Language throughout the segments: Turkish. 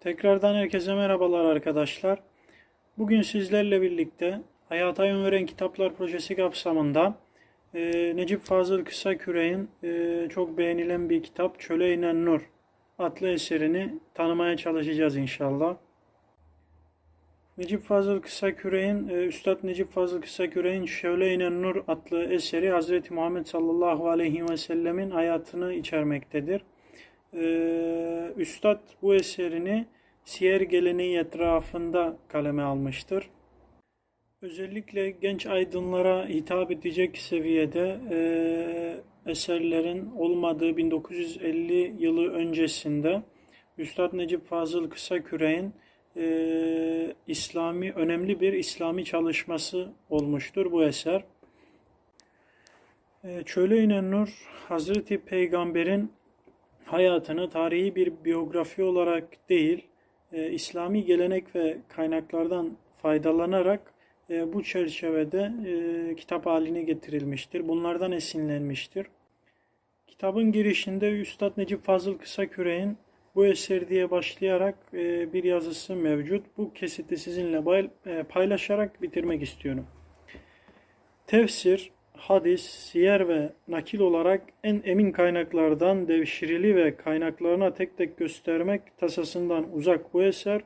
Tekrardan herkese merhabalar arkadaşlar. Bugün sizlerle birlikte Hayata Yön Veren Kitaplar Projesi kapsamında e, Necip Fazıl Kısaküre'nin e, çok beğenilen bir kitap Çöle İnen Nur adlı eserini tanımaya çalışacağız inşallah. Necip Fazıl Kısaküre'nin, e, Üstad Necip Fazıl Kısaküre'nin Şöyle İnen Nur adlı eseri Hz. Muhammed sallallahu aleyhi ve sellemin hayatını içermektedir. Ee, Üstad bu eserini siyer geleneği etrafında kaleme almıştır. Özellikle genç aydınlara hitap edecek seviyede e, eserlerin olmadığı 1950 yılı öncesinde Üstad Necip Fazıl Kısaküre'nin e, İslami önemli bir İslami çalışması olmuştur bu eser. E, Çöle inen Nur Hazreti Peygamber'in hayatını tarihi bir biyografi olarak değil, e, İslami gelenek ve kaynaklardan faydalanarak e, bu çerçevede e, kitap haline getirilmiştir. Bunlardan esinlenmiştir. Kitabın girişinde Üstad Necip Fazıl Kısaküre'nin bu eser diye başlayarak e, bir yazısı mevcut. Bu kesiti sizinle e, paylaşarak bitirmek istiyorum. Tefsir, hadis, siyer ve nakil olarak en emin kaynaklardan devşirili ve kaynaklarına tek tek göstermek tasasından uzak bu eser,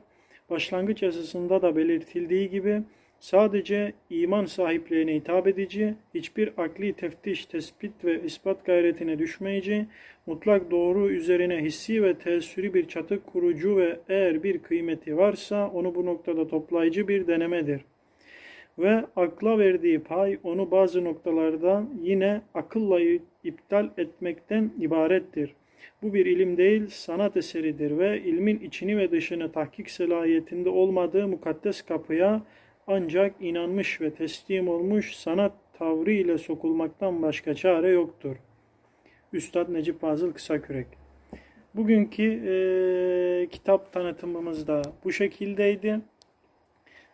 başlangıç yazısında da belirtildiği gibi sadece iman sahiplerine hitap edici, hiçbir akli teftiş, tespit ve ispat gayretine düşmeyici, mutlak doğru üzerine hissi ve teessürü bir çatı kurucu ve eğer bir kıymeti varsa onu bu noktada toplayıcı bir denemedir ve akla verdiği pay onu bazı noktalarda yine akılla iptal etmekten ibarettir. Bu bir ilim değil, sanat eseridir ve ilmin içini ve dışını tahkik selahiyetinde olmadığı mukaddes kapıya ancak inanmış ve teslim olmuş sanat tavrı ile sokulmaktan başka çare yoktur. Üstad Necip Fazıl Kısakürek Bugünkü eee, kitap tanıtımımız da bu şekildeydi.